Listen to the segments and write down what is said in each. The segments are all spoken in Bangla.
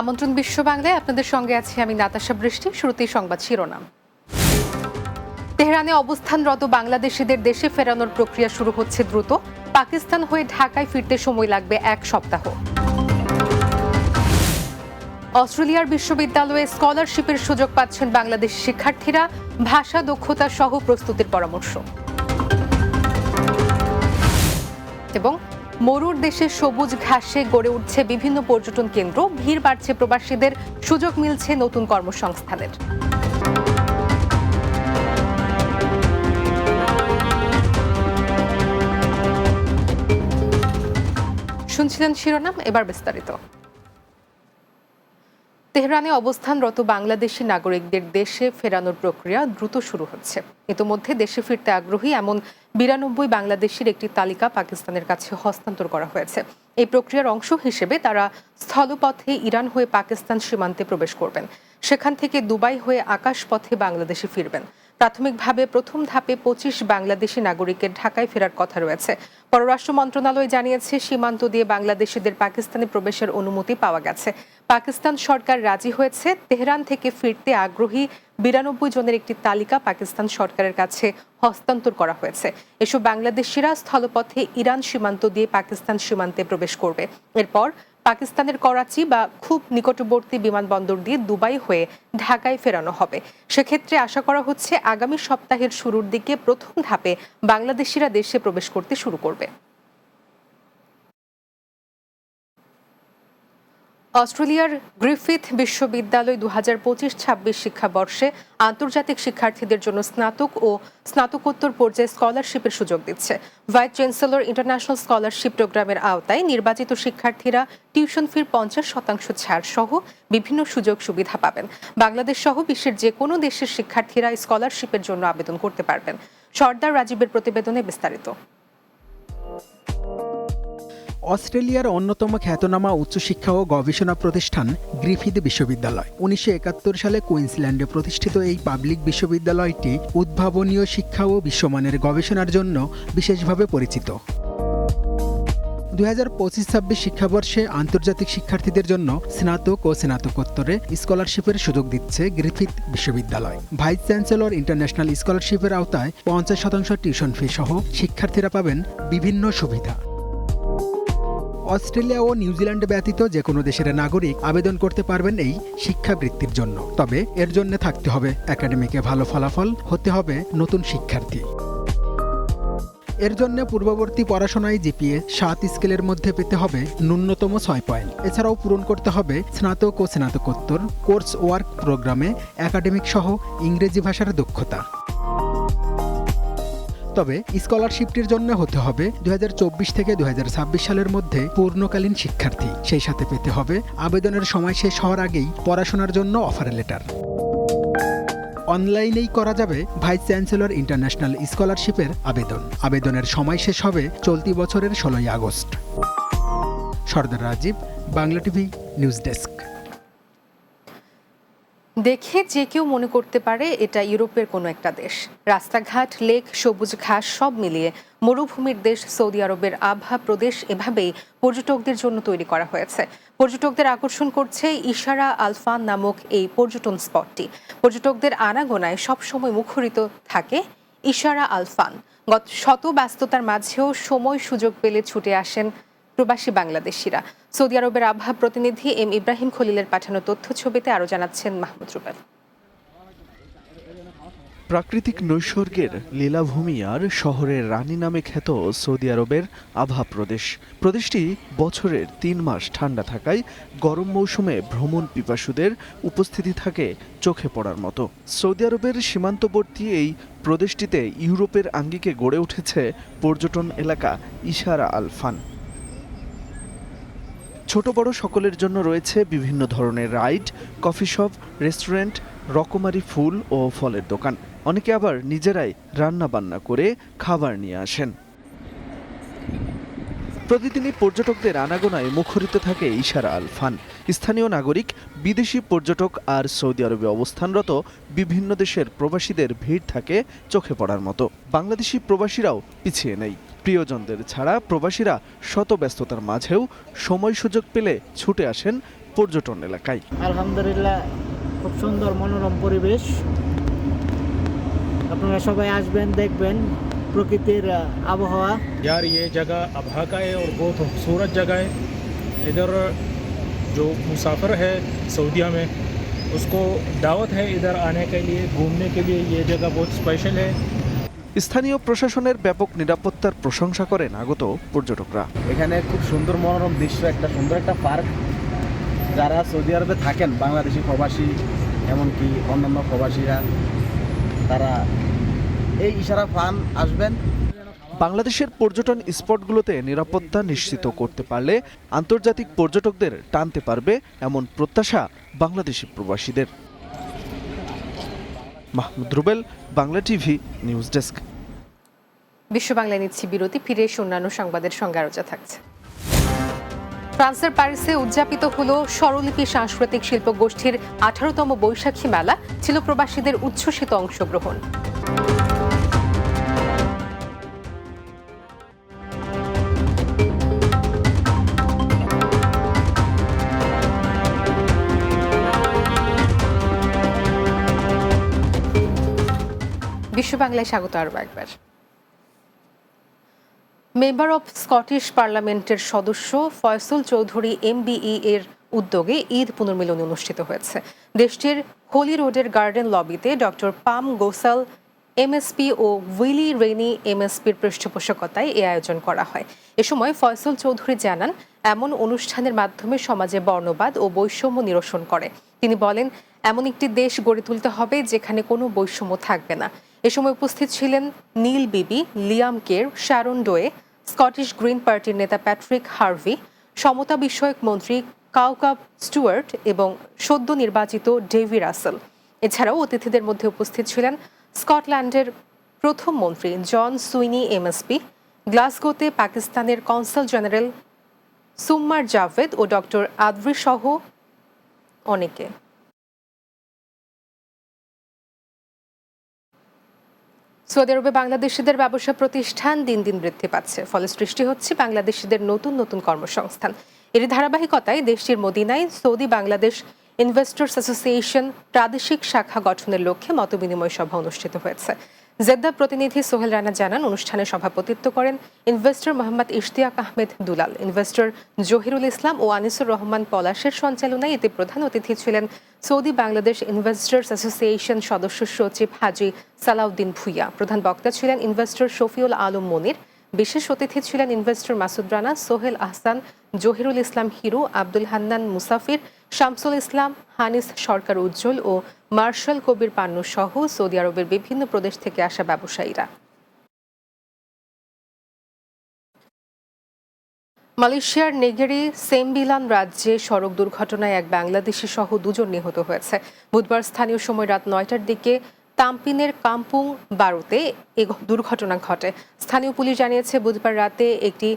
আমন্ত্রণ বিশ্ব বাংলায়। আপনাদের সঙ্গে আছি আমি নাতাশা বৃষ্টি। শুরুতেই সংবাদ শিরোনাম। তেহরানে অবস্থানরত বাংলাদেশিদের দেশে ফেরানোর প্রক্রিয়া শুরু হচ্ছে দ্রুত। পাকিস্তান হয়ে ঢাকায় ফিরতে সময় লাগবে এক সপ্তাহ। অস্ট্রেলিয়ার বিশ্ববিদ্যালয়ে স্কলারশিপের সুযোগ পাচ্ছেন বাংলাদেশি শিক্ষার্থীরা। ভাষা দক্ষতা সহ প্রস্তুতির পরামর্শ। এবং মরুর দেশে সবুজ ঘাসে গড়ে উঠছে বিভিন্ন পর্যটন কেন্দ্র। ভিড় বাড়ছে প্রবাসীদের। সুযোগ মিলছে নতুন কর্মসংস্থানের। শুনছিলেন শিরোনাম, এবার বিস্তারিত। তেহরানে অবস্থানরত বাংলাদেশি নাগরিকদের দেশে ফেরানোর প্রক্রিয়া দ্রুত শুরু হচ্ছে। ইতোমধ্যে দেশে ফিরতে আগ্রহী এমন বিরানব্বই বাংলাদেশির একটি তালিকা পাকিস্তানের কাছে হস্তান্তর করা হয়েছে। এই প্রক্রিয়ার অংশ হিসেবে তারা স্থলপথে ইরান হয়ে পাকিস্তান সীমান্তে প্রবেশ করবেন। সেখান থেকে দুবাই হয়ে আকাশপথে বাংলাদেশে ফিরবেন। প্রাথমিকভাবে প্রথম ধাপে পঁচিশ বাংলাদেশি নাগরিকের ঢাকায় ফেরার কথা রয়েছে। পররাষ্ট্র মন্ত্রণালয় জানিয়েছে, সীমান্ত দিয়ে বাংলাদেশিদের পাকিস্তানে প্রবেশের অনুমতি পাওয়া গেছে। পাকিস্তান সরকার রাজি হয়েছে। তেহরান থেকে ফিরতে আগ্রহী বিরানব্বই জনের একটি তালিকা পাকিস্তান সরকারের কাছে হস্তান্তর করা হয়েছে। এসব বাংলাদেশিরা স্থলপথে ইরান সীমান্ত দিয়ে পাকিস্তান সীমান্তে প্রবেশ করবে। এরপর পাকিস্তানের করাচি বা খুব নিকটবর্তী বিমানবন্দর দিয়ে দুবাই হয়ে ঢাকায় ফেরানো হবে। সেক্ষেত্রে আশা করা হচ্ছে আগামী সপ্তাহের শুরুর দিকে প্রথম ধাপে বাংলাদেশিরা দেশে প্রবেশ করতে শুরু করবে। অস্ট্রেলিয়ার গ্রিফিথ বিশ্ববিদ্যালয় দু হাজার পঁচিশ ছাব্বিশ শিক্ষাবর্ষে আন্তর্জাতিক শিক্ষার্থীদের জন্য স্নাতক ও স্নাতকোত্তর পর্যায়ে স্কলারশিপের সুযোগ দিচ্ছে। ভাইস চ্যান্সেলর ইন্টারন্যাশনাল স্কলারশিপ প্রোগ্রামের আওতায় নির্বাচিত শিক্ষার্থীরা টিউশন ফির পঞ্চাশ শতাংশ ছাড় সহ বিভিন্ন সুযোগ সুবিধা পাবেন। বাংলাদেশ সহ বিশ্বের যে কোনো দেশের শিক্ষার্থীরা স্কলারশিপের জন্য আবেদন করতে পারবেন। সর্দার রাজীবের প্রতিবেদনে বিস্তারিত। অস্ট্রেলিয়ার অন্যতম খ্যাতনামা উচ্চশিক্ষা ও গবেষণা প্রতিষ্ঠান গ্রিফিথ বিশ্ববিদ্যালয়। উনিশশো একাত্তর সালে কুইন্সল্যান্ডে প্রতিষ্ঠিত এই পাবলিক বিশ্ববিদ্যালয়টি উদ্ভাবনীয় শিক্ষা ও বিশ্বমানের গবেষণার জন্য বিশেষভাবে পরিচিত। দু হাজার পঁচিশ ছাব্বিশ শিক্ষাবর্ষে আন্তর্জাতিক শিক্ষার্থীদের জন্য স্নাতক ও স্নাতকোত্তরে স্কলারশিপের সুযোগ দিচ্ছে গ্রিফিথ বিশ্ববিদ্যালয়। ভাইস চ্যান্সেলর ইন্টারন্যাশনাল স্কলারশিপের আওতায় পঞ্চাশ শতাংশ টিউশন ফি সহ শিক্ষার্থীরা পাবেন বিভিন্ন সুবিধা। অস্ট্রেলিয়া ও নিউজিল্যান্ড ব্যতীত যে কোনো দেশের নাগরিক আবেদন করতে পারবেন এই শিক্ষাবৃত্তির জন্য। তবে এর জন্য থাকতে হবে একাডেমিকে ভালো ফলাফল, হতে হবে নতুন শিক্ষার্থী। এর জন্য পূর্ববর্তী পড়াশোনায় জিপিএ সাত স্কেলের মধ্যে পেতে হবে ন্যূনতম ছয় পয়েন্ট। এছাড়াও পূরণ করতে হবে স্নাতক ও স্নাতকোত্তর কোর্স ওয়ার্ক প্রোগ্রামে একাডেমিক সহ ইংরেজি ভাষার দক্ষতা। তবে স্কলারশিপটির জন্য হতে হবে দু হাজার চব্বিশ থেকে দু হাজার ছাব্বিশ সালের মধ্যে পূর্ণকালীন শিক্ষার্থী। সেই সাথে পেতে হবে আবেদনের সময় শেষ হওয়ার আগেই পড়াশোনার জন্য অফার লেটার। অনলাইনেই করা যাবে ভাইস চ্যান্সেলর ইন্টারন্যাশনাল স্কলারশিপের আবেদন। আবেদনের সময় শেষ হবে চলতি বছরের ষোলোই August. Sardar Rajib, Bangla TV, news desk. দেখে যে কেউ মনে করতে পারে এটা ইউরোপের কোনো একটা দেশ। রাস্তাঘাট, লেক, সবুজ ঘাস সব মিলিয়ে মরুভূমির দেশ সৌদি আরবের আভা প্রদেশ এভাবেই পর্যটকদের জন্য তৈরি করা হয়েছে। পর্যটকদের আকর্ষণ করছে ইশারা আলফান নামক এই পর্যটন স্পটটি। পর্যটকদের আনাগোনায় সবসময় মুখরিত থাকে ইশারা আলফান। গত শত ব্যস্ততার মাঝেও সময় সুযোগ পেলে ছুটে আসেন প্রবাসী বাংলাদেশিরা। সৌদি আরবের আবহাওয়া প্রতিনিধি এম ইব্রাহিম খলিলের পাঠানো তথ্য ছবিতে আরও জানাচ্ছেন মাহমুদ রুবেল। প্রাকৃতিক নৈসর্গের লীলাভূমি আর শহরের রানী নামে খ্যাত সৌদি আরবের আভা প্রদেশ। প্রদেশটি বছরের তিন মাস ঠান্ডা থাকায় গরম মৌসুমে ভ্রমণ পিপাসুদের উপস্থিতি থাকে চোখে পড়ার মতো। সৌদি আরবের সীমান্তবর্তী এই প্রদেশটিতে ইউরোপের আঙ্গিকে গড়ে উঠেছে পর্যটন এলাকা ইশারা আলফান ছোট বড় সকলের জন্য রয়েছে বিভিন্ন ধরনের রাইড, কফি শপ, রেস্টুরেন্ট, রকমারি ফুল ও ফলের দোকান। অনেকে আবার নিজেরাই রান্না বান্না করে খাবার নিয়ে আসেন। প্রতিদিনই পর্যটকদের আনাগোনায় মুখরিত থাকে ইশারা আল ফান স্থানীয় নাগরিক বিদেশি পর্যটক আর সৌদি আরবে অবস্থানরত বিভিন্ন দেশের প্রবাসীদের ভিড় থাকে চোখে পড়ার মতো বাংলাদেশি প্রবাসীরাও পিছিয়ে নেই প্রিয়জনদের ছাড়া প্রবাসীরা শত ব্যস্ততার মাঝেও সময় সুযোগ পেলে ছুটে আসেন পর্যটন এলাকায় আলহামদুলিল্লাহ খুব সুন্দর মনোরম পরিবেশ আপনারা সবাই আসবেন দেখবেন প্রকৃতির আহ, আবহাওয়া यार ये जगह अबहा का है और बहुत खूबसूरत जगह है इधर जो मुसाफिर है सऊदीया में उसको दावत है इधर आने के लिए घूमने के लिए ये जगह बहुत स्पेशल है স্থানীয় প্রশাসনের ব্যাপক নিরাপত্তার প্রশংসা করেন আগত পর্যটকরা এখানে খুব সুন্দর মনোরম দৃশ্য একটা সুন্দর একটা পার্ক যারা সৌদি আরবে থাকেন বাংলাদেশি প্রবাসী এমনকি অন্যান্য প্রবাসীরা তারা এই ইশারা ফান আসবেন বাংলাদেশের পর্যটন স্পটগুলোতে নিরাপত্তা নিশ্চিত করতে পারলে আন্তর্জাতিক পর্যটকদের টানতে পারবে এমন প্রত্যাশা বাংলাদেশি প্রবাসীদের। Mahmud Rubel, Bangla TV, news desk. বিশ্ব বাংলায় নিচ্ছি বিরতি, ফিরে এসে অন্যান্য সংবাদের সঙ্গে আলোচনা থাকছে। ফ্রান্সের প্যারিসে উদযাপিত হলো স্বরলিপি সাংস্কৃতিক শিল্প গোষ্ঠীর আঠারোতম বৈশাখী মেলা। ছিল প্রবাসীদের উচ্ছ্বসিত অংশগ্রহণ। বিশ্ব বাংলায় স্বাগত আরও একবার। মেম্বার অব স্কটিশ পার্লামেন্টের সদস্য ফয়সল চৌধুরী এমবিই এর উদ্যোগে ঈদ পুনর্মিলনী অনুষ্ঠিত হয়েছে। দেশটির হোলি রোডের গার্ডেন লবিতে ডক্টর পাম গোসাল এমএসপি ও উইলি রেনি এমএসপির পৃষ্ঠপোষকতায় এ আয়োজন করা হয়। এ সময় ফয়সল চৌধুরী জানান, এমন অনুষ্ঠানের মাধ্যমে সমাজে বর্ণবাদ ও বৈষম্য নিরসন করে। তিনি বলেন, এমন একটি দেশ গড়ে তুলতে হবে যেখানে কোনো বৈষম্য থাকবে না। এ সময় উপস্থিত ছিলেন নীল বিবি, লিয়াম কের, শ্যারন ডোয়ে, স্কটিশ গ্রিন পার্টির নেতা প্যাট্রিক হার্ভি, সমতা বিষয়ক মন্ত্রী কাউকাব স্টুয়ার্ট এবং সদ্য নির্বাচিত ডেভি রাসেল। এছাড়াও অতিথিদের মধ্যে উপস্থিত ছিলেন স্কটল্যান্ডের প্রথম মন্ত্রী জন সুইনি এমএসপি, গ্লাসগোতে পাকিস্তানের কনসাল জেনারেল সুম্মার জাভেদ ও ডক্টর আদভি সহ অনেকে। সৌদি আরবে বাংলাদেশিদের ব্যবসা প্রতিষ্ঠান দিন দিন বৃদ্ধি পাচ্ছে। ফলে সৃষ্টি হচ্ছে বাংলাদেশিদের নতুন নতুন কর্মসংস্থান। এর ধারাবাহিকতায় দেশটির মদিনায় সৌদি বাংলাদেশ ইনভেস্টর্স অ্যাসোসিয়েশন প্রাদেশিক শাখা গঠনের লক্ষ্যে মতবিনিময় সভা অনুষ্ঠিত হয়েছে। জেদ্দা প্রতিনিধি সোহেল রানা জানান, অনুষ্ঠানে সভাপতিত্ব করেন ইনভেস্টর মোহাম্মদ ইশতিয়াক আহমেদ দুলাল। ইনভেস্টর জহিরুল ইসলাম ও আনিসুর রহমান পলাশের সঞ্চালনায় এতে প্রধান অতিথি ছিলেন সৌদি বাংলাদেশ ইনভেস্টর্স অ্যাসোসিয়েশন সদস্য সচিব হাজি সালাউদ্দিন ভুইয়া। প্রধান বক্তা ছিলেন ইনভেস্টর শফিউল আলম মনির। বিশেষ অতিথি ছিলেন ইনভেস্টর মাসুদ রানা, সোহেল আহসান, জহিরুল ইসলাম হিরু, আব্দুল হান্নান মুসাফির, শামসুল ইসলাম, হানিস সরকার উজ্জ্বল ও মার্শাল কবির পান্নু সহ সৌদি আরবের বিভিন্ন প্রদেশ থেকে আসা ব্যবসায়ীরা। মালয়েশিয়ার নেগেরি সেমবিলান রাজ্যে সড়ক দুর্ঘটনায় এক বাংলাদেশি সহ দুজন নিহত হয়েছে। বুধবার স্থানীয় সময় রাত নয়টার দিকে তাম্পিনের কাম্পুং বারোতে এ দুর্ঘটনা ঘটে। স্থানীয় পুলিশ জানিয়েছে, বুধবার রাতে একটি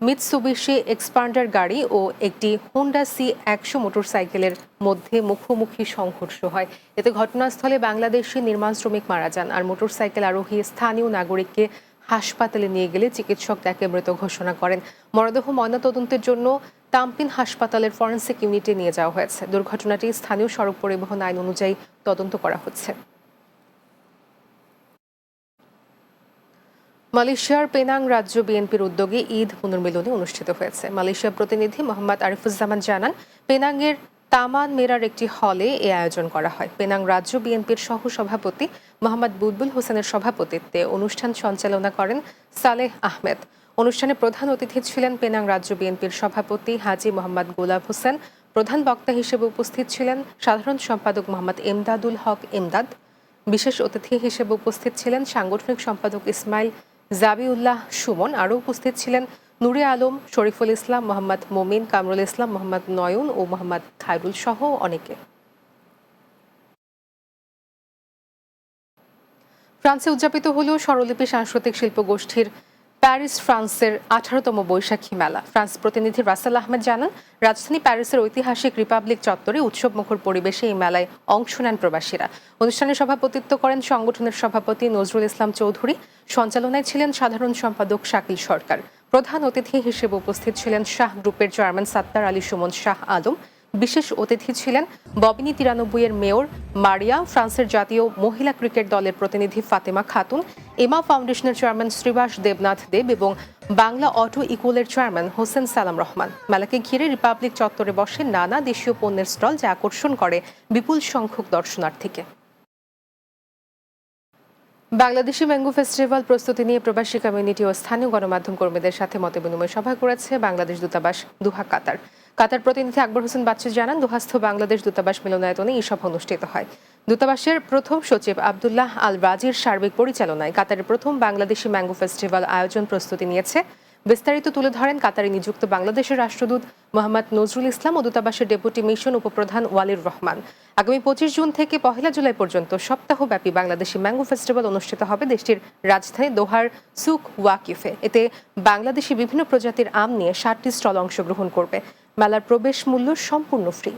মিৎসুবিশি এক্সপান্ডার গাড়ি ও একটি হোন্ডা সি একশো মোটরসাইকেলের মধ্যে মুখোমুখি সংঘর্ষ হয়। এতে ঘটনাস্থলে বাংলাদেশি নির্মাণ শ্রমিক মারা যান আর মোটরসাইকেল আরোহী স্থানীয় নাগরিককে হাসপাতালে নিয়ে গেলে চিকিৎসক তাকে মৃত ঘোষণা করেন। মরদেহ ময়নাতদন্তের জন্য তাম্পিন হাসপাতালের ফরেন্সিক ইউনিটে নিয়ে যাওয়া হয়েছে। দুর্ঘটনাটি স্থানীয় সড়ক পরিবহন আইন অনুযায়ী তদন্ত করা হচ্ছে। মালয়েশিয়ার পেনাং রাজ্য বিএনপির উদ্যোগে ঈদ পুনর্মিলনী অনুষ্ঠিত হয়েছে। মালয়েশিয়ার প্রতিনিধি মোহাম্মদ আরিফুজ্জামান জানান, পেনাংয়ের তামান মেরার একটি হলে এ আয়োজন করা হয়। পেনাং রাজ্য বিএনপির সহ সভাপতি মোহাম্মদ বুলবুল হোসেনের সভাপতিত্বে অনুষ্ঠান সঞ্চালনা করেন সালেহ আহমেদ। অনুষ্ঠানে প্রধান অতিথি ছিলেন পেনাং রাজ্য বিএনপির সভাপতি হাজি মোহাম্মদ গোলাপ হোসেন, প্রধান বক্তা হিসেবে উপস্থিত ছিলেন সাধারণ সম্পাদক মোহাম্মদ এমদাদুল হক এমদাদ। বিশেষ অতিথি হিসেবে উপস্থিত ছিলেন সাংগঠনিক সম্পাদক ইসমাইল জাবিউল্লাহ সুমন। আরও উপস্থিত ছিলেন নুরে আলম, শরীফুল ইসলাম, মোহাম্মদ মোমিন, কামরুল ইসলাম, মোহাম্মদ নয়ন ও মোহাম্মদ খায়রুল সহ অনেকে। ফ্রান্সে উদযাপিত হল স্বরলিপি সাংস্কৃতিক শিল্প গোষ্ঠীর প্যারিস, ফ্রান্সের আঠারোতম বৈশাখী মেলা। ফ্রান্স প্রতিনিধি রাসেল আহমেদ জানান, রাজধানী প্যারিসের ঐতিহাসিক রিপাবলিক চত্বরে উৎসবমুখর পরিবেশে এই মেলায় অংশ নেন প্রবাসীরা। অনুষ্ঠানে সভাপতিত্ব করেন সংগঠনের সভাপতি নজরুল ইসলাম চৌধুরী, সঞ্চালনায় ছিলেন সাধারণ সম্পাদক শাকিল সরকার। প্রধান অতিথি হিসেবে উপস্থিত ছিলেন শাহ গ্রুপের চেয়ারম্যান সাত্তার আলী সুমন শাহ আলম। বিশেষ অতিথি ছিলেন ববিনী তিরানব্বই এর মেয়র মারিয়া, ফ্রান্সের জাতীয় মহিলা ক্রিকেট দলের প্রতিনিধি ফাতেমা খাতুন, এমা ফাউন্ডেশনের চেয়ারম্যান শ্রীবাস দেবনাথ দেব এবং বাংলা অটো ইকুয়ালের চেয়ারম্যান হোসেন সালাম রহমান। মেলাকে ঘিরে রিপাবলিক চত্বরে বসে নানা দেশীয় পণ্যের স্টল যা আকর্ষণ করে বিপুল সংখ্যক দর্শনার্থীকে। বাংলাদেশি ম্যাঙ্গো ফেস্টিভ্যাল প্রস্তুতি নিয়ে প্রবাসী কমিউনিটি ও স্থানীয় গণমাধ্যম কর্মীদের সাথে মতবিনিময় সভা করেছে বাংলাদেশ দূতাবাস দুহা কাতার। কাতার প্রতিনিধি আকবর হোসেন বাচ্চু জানান, দুহাস্থ বাংলাদেশ দূতাবাস মিলনায়তনে এই সভা অনুষ্ঠিত হয়। দূতাবাসের প্রথম সচিব আবদুল্লাহ আল রাজির সার্বিক পরিচালনায় কাতারের প্রথম বাংলাদেশি ম্যাঙ্গো ফেস্টিভ্যাল আয়োজন প্রস্তুতি নিয়েছে। বিস্তারিত তুলে ধরেন কাতারে নিযুক্ত বাংলাদেশের রাষ্ট্রদূত মোহাম্মদ নজরুল ইসলাম ও দূতাবাসের ডেপুটি মিশন উপপ্রধান ওয়ালির রহমান। আগামী পঁচিশ জুন থেকে পহেলা জুলাই পর্যন্ত সপ্তাহব্যাপী বাংলাদেশি ম্যাঙ্গো ফেস্টিভ্যাল অনুষ্ঠিত হবে দেশটির রাজধানী দোহার সুক ওয়াকিফে। এতে বাংলাদেশি বিভিন্ন প্রজাতির আম নিয়ে ষাটটি স্টল অংশগ্রহণ করবে। মেলার প্রবেশ মূল্য সম্পূর্ণ ফ্রি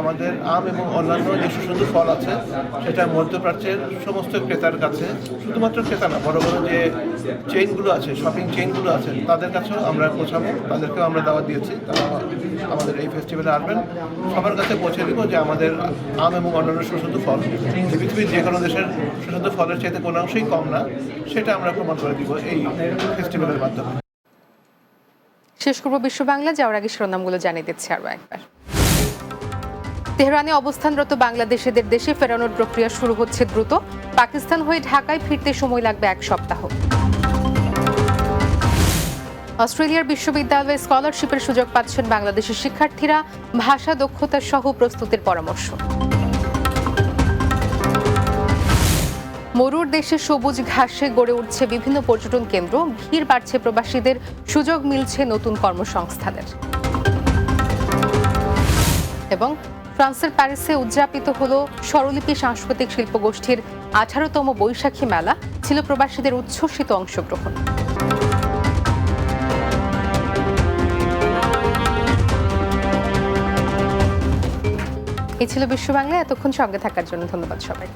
আমাদের আম এবং অন্যান্য যে সুস্বাদু ফল আছে, সেটা মধ্যপ্রাচ্যের সমস্ত ক্রেতার কাছে, শুধুমাত্র ক্রেতা না, বড় বড় যে চেইনগুলো আছে শপিং চেইনগুলো আছে, তাদের কাছেও আমরা পৌঁছাবো, তাদেরকেও আমরা দাওয়াত দিয়েছি, তারা আমাদের এই ফেস্টিভ্যালে আসবেন। সবার কাছে পৌঁছে দিব যে আমাদের আম এবং অন্যান্য সুস্বাদু ফল পৃথিবীর যে কোনো দেশের সুস্বাদু ফলের চাইতে কোনো অংশেই কম না, সেটা আমরা প্রমাণ করে দিব এই ফেস্টিভ্যালের মাধ্যমে। শেষ করব বিশ্ব বাংলা, যাওয়ার আগে শিরোনামগুলো জানিয়ে দিচ্ছি আরও একবার। তেহরানে অবস্থানরত বাংলাদেশিদের দেশে ফেরানোর প্রক্রিয়া শুরু হচ্ছে দ্রুত। পাকিস্তান হয়ে ঢাকায় ফিরতে সময় লাগবে এক সপ্তাহ। অস্ট্রেলিয়ার বিশ্ববিদ্যালয়ে স্কলারশিপের সুযোগ পাচ্ছেন বাংলাদেশের শিক্ষার্থীরা। ভাষা দক্ষতা সহ প্রস্তুতির পরামর্শ। মরুর দেশে সবুজ ঘাসে গড়ে উঠছে বিভিন্ন পর্যটন কেন্দ্র। ভিড় বাড়ছে প্রবাসীদের। সুযোগ মিলছে নতুন কর্মসংস্থানের। এবং ফ্রান্সের প্যারিসে উদযাপিত হল স্বরলিপি সাংস্কৃতিক শিল্পগোষ্ঠীর আঠারোতম বৈশাখী মেলা, ছিল প্রবাসীদের উচ্ছ্বসিত অংশগ্রহণ। এ ছিল বিশ্ব বাংলা এতক্ষণ সঙ্গে থাকার জন্য ধন্যবাদ সবাই